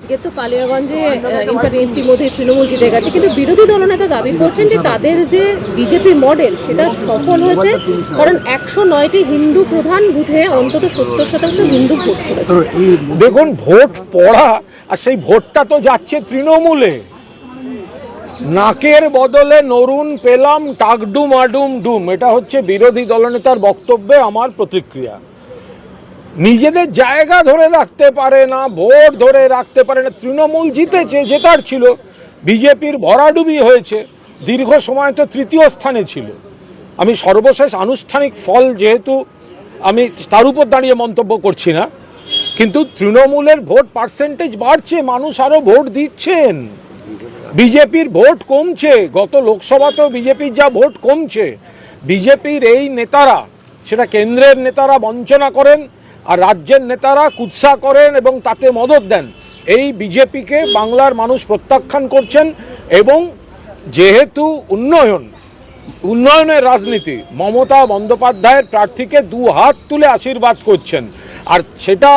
আজকে তো ইতিমধ্যে তৃণমূল জিতে গেছে। কিন্তু বিরোধী দলনেতা দাবি করছেন যে তাদের যে বিজেপি মডেল সেটা সফল হয়েছে, কারণ একশো নয়টি হিন্দু প্রধান বুথে অন্তত সত্তর শতাংশ হিন্দু ভোট দেখুন, ভোট পড়া, আর সেই ভোটটা তো যাচ্ছে তৃণমূলে। নাকের বদলে নরুন পেলাম, টাকডুম আডুম ডুম। এটা হচ্ছে বিরোধী দলনেতার বক্তব্যে আমার প্রতিক্রিয়া। নিজেদের জায়গা ধরে রাখতে পারে না, ভোট ধরে রাখতে পারে না। তৃণমূল জিতেছে, জেতার ছিল। বিজেপির ভরাডুবি হয়েছে। দীর্ঘ সময় তো তৃতীয় স্থানে ছিল। আমি সর্বশেষ আনুষ্ঠানিক ফল যেহেতু আমি তার উপর দাঁড়িয়ে মন্তব্য করছি না, কিন্তু তৃণমূলের ভোট পার্সেন্টেজ বাড়ছে, মানুষ আরও ভোট দিচ্ছেন। বিজেপির ভোট কমছে। গত লোকসভাতেও বিজেপির যা ভোট কমছে। বিজেপির এই নেতারা, সেটা কেন্দ্রের নেতারা বঞ্চনা করেন আর রাজ্যের নেতারা কুৎসা করেন এবং তাতে মদত দেন। এই বিজেপিকে বাংলার মানুষ প্রত্যাখ্যান করছেন এবং যেহেতু উন্নয়ন, উন্নয়নের রাজনীতি, মমতা বন্দ্যোপাধ্যায়ের প্রার্থীকে দু হাত তুলে আশীর্বাদ করছেন। আর সেটা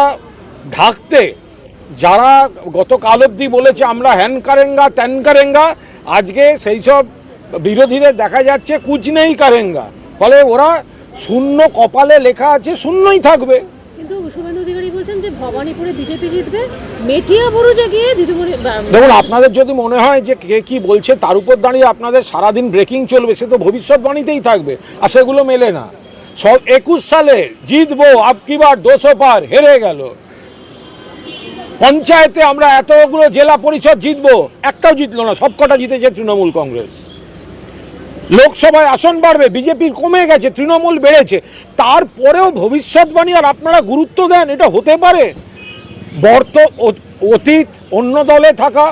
ঢাকতে যারা গতকাল অবধি বলেছে আমরা হ্যান কারেঙ্গা, ত্যান কারেঙ্গা, আজকে সেই সব বিরোধীদের দেখা যাচ্ছে কুচ নেই কারেঙ্গা। ফলে ওরা শূন্য কপালে লেখা আছে, শূন্যই থাকবে। বলছেন যে ভবানীপুরে বিজেপি জিতবে, মেটিয়া গিয়ে দিদিমণি দেখুন, আপনাদের যদি মনে হয় যে কে, কি বলছে, তার উপর দাঁড়িয়ে আপনাদের সারাদিন ব্রেকিং চলবে, সে তো ভবিষ্যৎবাণীতেই থাকবে, আর সেগুলো মেলে না। সব একুশ সালে জিতবো আপকি বার দোষো পার, হেরে গেল। পঞ্চায়েতে আমরা এতগুলো জেলা পরিষদ জিতবো, একটাও জিতলো না, সবকটা জিতেছে তৃণমূল কংগ্রেস। লোকসভায় আসন বাড়বে, বিজেপি কমে গেছে, তৃণমূল বেড়েছে, তারপরেও ভবিষ্যৎবাণী আর আপনারা গুরুত্ব দেন, এটা হতে পারে। বর্ত অতীত, অন্য দলে থাকা,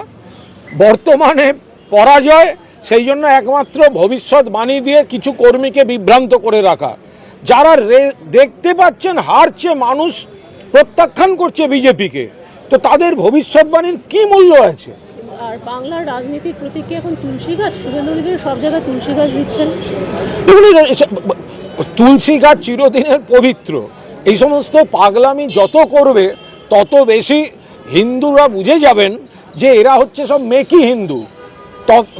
বর্তমানে পরাজয়, সেই জন্য একমাত্র ভবিষ্যৎবাণী দিয়ে কিছু কর্মীকে বিভ্রান্ত করে রাখা। যারা দেখতে পাচ্ছেন, হারছে, মানুষ প্রত্যাখ্যান করছে বিজেপিকে, তো তাদের ভবিষ্যৎবাণীর কি মূল্য আছে? আর বাংলার রাজনীতির প্রতীক কি এখন তুলসী গাছ? শুভেন্দু অধিকারী সব জায়গায় তুলসী গাছ দিচ্ছেন। তুলসী গাছ চিরদিনের পবিত্র। এই সমস্ত পাগলামি যত করবে, তত বেশি হিন্দুরা বুঝে যাবেন যে এরা হচ্ছে সব মেকি হিন্দু।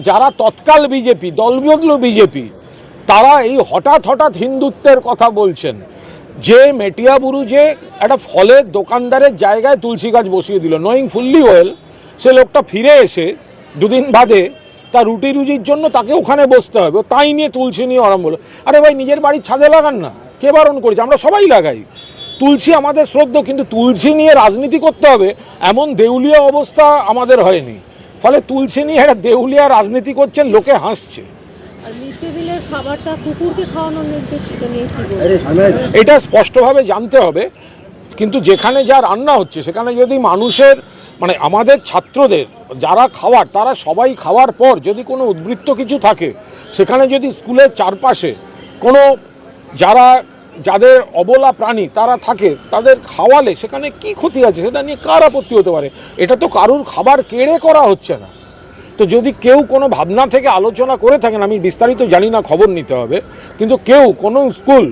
যারা তৎকাল বিজেপি, দলবদলু বিজেপি, তারা এই হঠাৎ হঠাৎ হিন্দুত্বের কথা বলছেন। যে মেটিয়াবুরু যে একটা ফলের দোকানদারের জায়গায় তুলসী গাছ বসিয়ে দিল নোয়িং ফুললি ওয়েল সে লোকটা ফিরে এসে দুদিন বাদে তার রুটি রুজির জন্য তাকে ওখানে বসতে হবে। তাই নিয়ে তুলসী নিয়ে আরম্ভ হলো আরে ভাই নিজের বাড়ির ছাদে লাগান না। কে বারণ করেছে? আমরা সবাই লাগাই। তুলসী আমাদের শ্রদ্ধ কিন্তু তুলসী নিয়ে রাজনীতি করতে হবে এমন দেউলিয়া অবস্থা আমাদের হয়নি। ফলে তুলসী নিয়ে একটা দেউলিয়া রাজনীতি করছেন লোকে হাসছে। এটা স্পষ্টভাবে জানতে হবে কিন্তু যেখানে যা রান্না হচ্ছে সেখানে যদি মানুষের মানে আমাদের ছাত্রদের, যারা খাওয়ার, তারা সবাই খাওয়ার পর যদি কোনো উদ্বৃত্ত কিছু থাকে, সেখানে যদি স্কুলের চারপাশে কোনো যারা, যাদের অবলা প্রাণী তারা থাকে, তাদের খাওয়ালে সেখানে কি ক্ষতি আছে, সেটা নিয়ে কার আপত্তি হতে পারে? এটা তো কারুর খাবার কেড়ে করা হচ্ছে না। তো যদি কেউ কোনো ভাবনা থেকে আলোচনা করে থাকেন, আমি বিস্তারিত জানি না, খবর নিতে হবে, কিন্তু কেউ কোনো স্কুল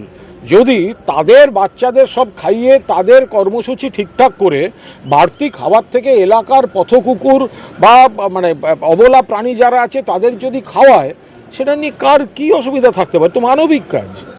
যদি তাদের বাচ্চাদের সব খাইয়ে তাদের কর্মসূচি ঠিকঠাক করে বাড়তি খাবার থেকে এলাকার পথকুকুর বা মানে অবলা প্রাণী যারা আছে তাদের যদি খাওয়ায়, সেটা নিয়ে কার কি অসুবিধা থাকতে পারে? তো মানবিক কাজ।